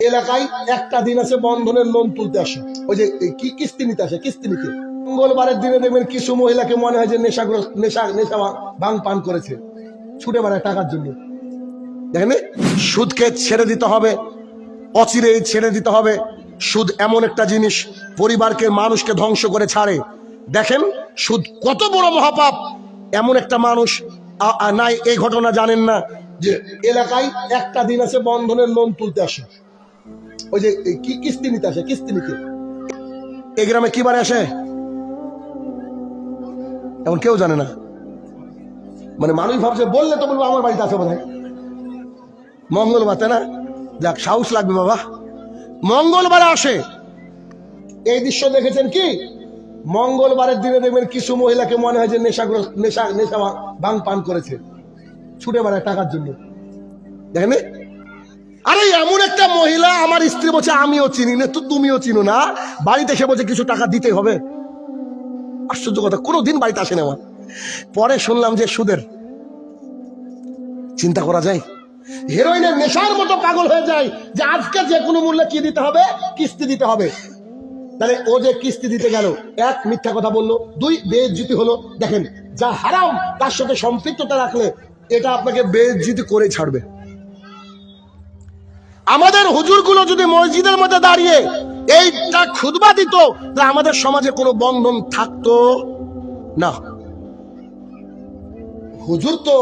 এলাকায় একটা দিন আছে বন্ধনের লোন তুলতে আসে। ওই যে কি কিস্তি নিতে আসে, কিস্তি নিতে। মঙ্গলবারের দিনে দেখবেন কিছু মহিলাকে মনে হয় যে নেশাগ্রস্ত, নেশা নেশা ভাং পান করেছে। ছুটে বেড়ায় টাকার জন্য। দেখেন সুদকে ছেড়ে দিতে হবে অচিরে ছেড়ে দিতে হবে। সুদ এমন একটা জিনিস, পরিবারকে, মানুষকে ধ্বংস করে ছাড়ে। দেখেন, সুদ কত বড় মহাপাপ। এমন একটা মানুষ নাই, এই ঘটনা জানেন না যে এলাকায় একটা দিন আছে বন্ধনের লোন তুলতে আসে। ওই যে কি কিস্তি নিতে আসে, কিস্তি নিতে। এই গ্রামে কি বারে আসে? এমন কেউ জানে না। মানে মানুষ ভাবছে, বললে তো বলব আমার বাড়িতে আছে বোধ হয় মঙ্গলবার, তাই না? যাক, সাহস লাগবে বাবা। মঙ্গলবারে আসে। এই দৃশ্য দেখেছেন কি? মঙ্গলবারের দিনে দেখবেন কিছু মহিলাকে মনে হয় যে নেশাগ্রস্ত নেশা নেশা ভাং পান করেছে। ছুটে বেড়ায় টাকার জন্য। দেখেন আরে, এমন একটা মহিলা আমার স্ত্রী বলছে, আমিও চিনি না, তো তুমিও চিনো না। বাড়িতে এসে বলছে, কিছু টাকা দিতে হবে। আশ্চর্য কথা, কোনোদিন বাড়িতে আসেনি আমার। পরে শুনলাম যে সুদের। চিন্তা করা যায় হিরোইনের নেশার মতো পাগল হয়ে যায় যে আজকে যে কোনো মূল্যে কি দিতে হবে? কিস্তি দিতে হবে। তাহলে ও যে কিস্তি দিতে গেল, এক মিথ্যা কথা বলল, দুই বেজ্জিতি হলো। দেখেন, যা হারাম, তার সাথে সম্পৃক্ততা রাখলে এটা আপনাকে বেজ্জিতি করে ছাড়বে। আমাদের হুজুরগুলো যদি মসজিদের মধ্যে দাঁড়িয়ে এইটা খুদবা দিত, তাহলে আমাদের সমাজে কোনো বন্ধন থাকতো না। হুজুর তো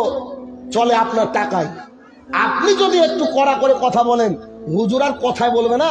চলে আপনার টাকায়। আপনি যদি একটু কড়া করে কথা বলেন, হুজুর আর কথায় বলবে না।